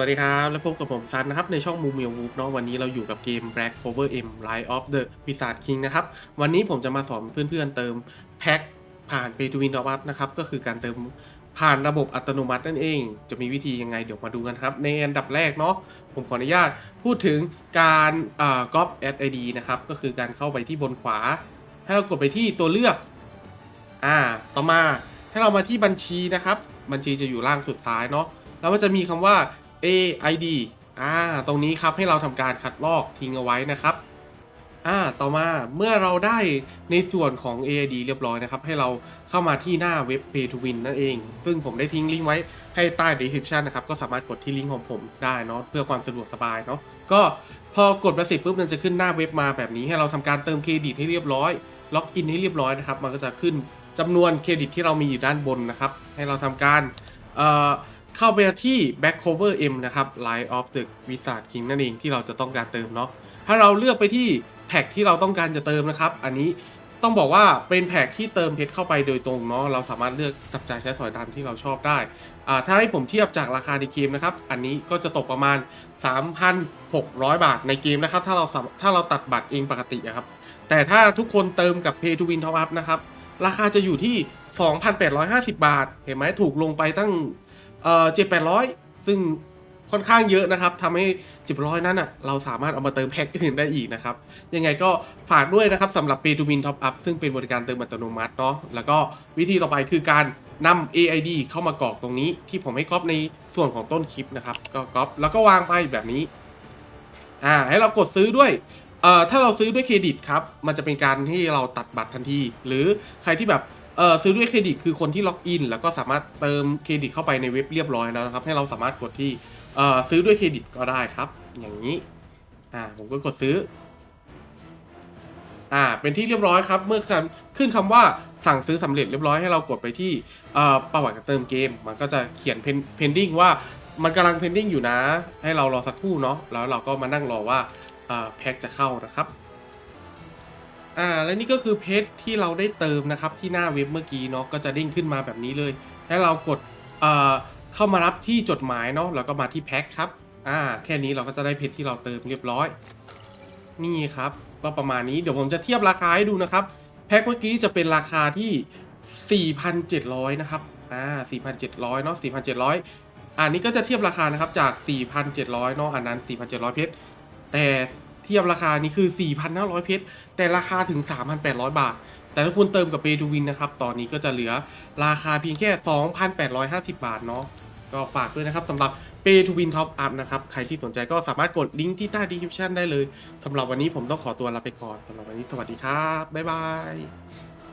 วัสดีครับ และพบกับผมซันนะครับ ในช่องมูมิววูฟเนาะวันนี้เราอยู่กับเกม Black Cover M Line of the Wizard King นะครับ วันนี้ผมจะมาสอนเพื่อนๆเติมแพ็คผ่าน Pay to Win Top Up นะครับ ก็คือการเติมผ่านระบบอัตโนมัตินั่นเอง จะมีวิธียังไงเดี๋ยวมาดูกันครับ ในอันดับแรกเนาะผมขออนุญาตพูดถึงการอ่า Copy Add ID นะครับ ก็คือการเข้าไปที่บนขวา ให้เรากดไปที่ตัวเลือกอ่าต่อมาให้เรามาที่บัญชีนะครับ บัญชีจะอยู่ล่างสุดซ้ายเนาะแล้วมันจะมีคำว่า AID อ่าตรงนี้ครับให้เราทำการคัดลอกทิ้งเอาไว้นะครับอ่าต่อมาเมื่อเราได้ในส่วนของ AID เรียบร้อยนะครับ ให้เราเข้ามาที่หน้าเว็บ Pay to Win นั่นเอง ซึ่งผมได้ทิ้งลิงก์ไว้ให้ใต้ description นะครับ ก็สามารถกดที่ลิงก์ของผมได้เนาะเพื่อความสะดวกสบายเนาะก็พอกดมาเสร็จปุ๊บมันจะขึ้นหน้าเว็บมาแบบนี้ให้เราทำการเติมเครดิตให้เรียบร้อย ล็อกอินให้เรียบร้อยนะครับ มันก็จะขึ้นจำนวนเครดิตที่เรามีอยู่ด้านบนนะครับ ให้เราทำการเอ่อ เข้าไปที่ back cover M นะครับ Line of the Wizard King นั่นเองที่เราจะต้องการเติมเนาะถ้าเราเลือกไปที่แพ็กที่เราต้องการจะเติมนะครับ อันนี้ต้องบอกว่าเป็นแพ็กที่เติมเพชรเข้าไปโดยตรงเนาะเราสามารถเลือกจับจ่ายใช้สอยตามที่เราชอบได้อ่าถ้าให้ผมเทียบจากราคาในเกมนะครับ อันนี้ก็จะตกประมาณ 3,600 บาทในเกมนะครับ ถ้าเราถ้าเราตัดบัตรเองปกติครับ แต่ถ้าทุกคนเติมกับ Pay to Win Top Up นะครับ ราคาจะอยู่ที่ 2,850 บาท เห็นไหมถูกลงไปตั้ง เอ่อ7,800ซึ่งค่อนข้างเยอะนะครับทำให้700นั้นอะเราสามารถเอามาเติมแพ็คอื่นได้อีกนะครับ ยังไงก็ฝากด้วยนะครับสำหรับ Pay to Win Top Up ซึ่งเป็นบริการเติมอัตโนมัติเนาะแล้วก็วิธีต่อไปคือการนำ AID เข้ามากรอกตรงนี้ที่ผมให้ก๊อปในส่วนของต้นคลิปนะครับ ก็ก๊อปแล้วก็วางไปแบบนี้อ่าให้เรากดซื้อด้วยเอ่อถ้าเราซื้อด้วยเครดิตครับ มันจะเป็นการที่เราตัดบัตรทันที หรือใครที่แบบ เอ่อซื้อด้วยเครดิตคือคนที่ล็อกอิน แล้วก็สามารถเติมเครดิตเข้าไปในเว็บเรียบร้อยแล้วนะครับ ให้เราสามารถกดที่เอ่อซื้อด้วยเครดิตก็ได้ครับ อย่างนี้อ่าผมก็กดซื้ออ่าเป็นที่เรียบร้อยครับเมื่อขึ้นคำว่าสั่งซื้อสำเร็จเรียบร้อยให้เรากดไปที่เอ่อประวัติการเติมเกม มันก็จะเขียน pen- pending ว่ามันกำลัง pending อยู่นะ ให้เรารอสักครู่เนาะแล้วเราก็มานั่งรอว่าเอ่อแพ็คจะเข้านะครับ อ่าและนี่ก็คือเพจที่เราได้เติมนะครับที่หน้าเว็บเมื่อกี้เนาะก็จะเด้งขึ้นมาแบบนี้เลยให้เรากดเอ่อเข้ามารับที่จดหมายเนาะแล้วก็มาที่แพ็คครับอ่าแค่นี้เราก็จะได้เพจที่เราเติมเรียบร้อย นี่ครับก็ประมาณนี้เดี๋ยวผมจะเทียบราคาให้ดูนะครับแพ็คเมื่อกี้จะเป็นราคาที่ 4,700 นะครับอ่า4,700 เนาะ4,700 อันนี้ก็จะเทียบราคานะครับจาก 4,700 เนาะอันนั้น 4,700 เพชรแต่ เทียบราคานี้คือ 4,500 เพชร แต่ราคาถึง 3,800 บาท แต่ถ้าคุณเติมกับ Pay to Win นะครับ ตอนนี้ก็จะเหลือราคาเพียงแค่ 2,850 บาทเนาะ ก็ฝากด้วยนะครับสำหรับ Pay to Win Top Up นะครับ ใครที่สนใจก็สามารถกดลิงก์ที่ใต้ description ได้เลยสำหรับวันนี้ผมต้องขอตัวลาไปก่อนสำหรับวันนี้สวัสดีครับ บ๊ายบาย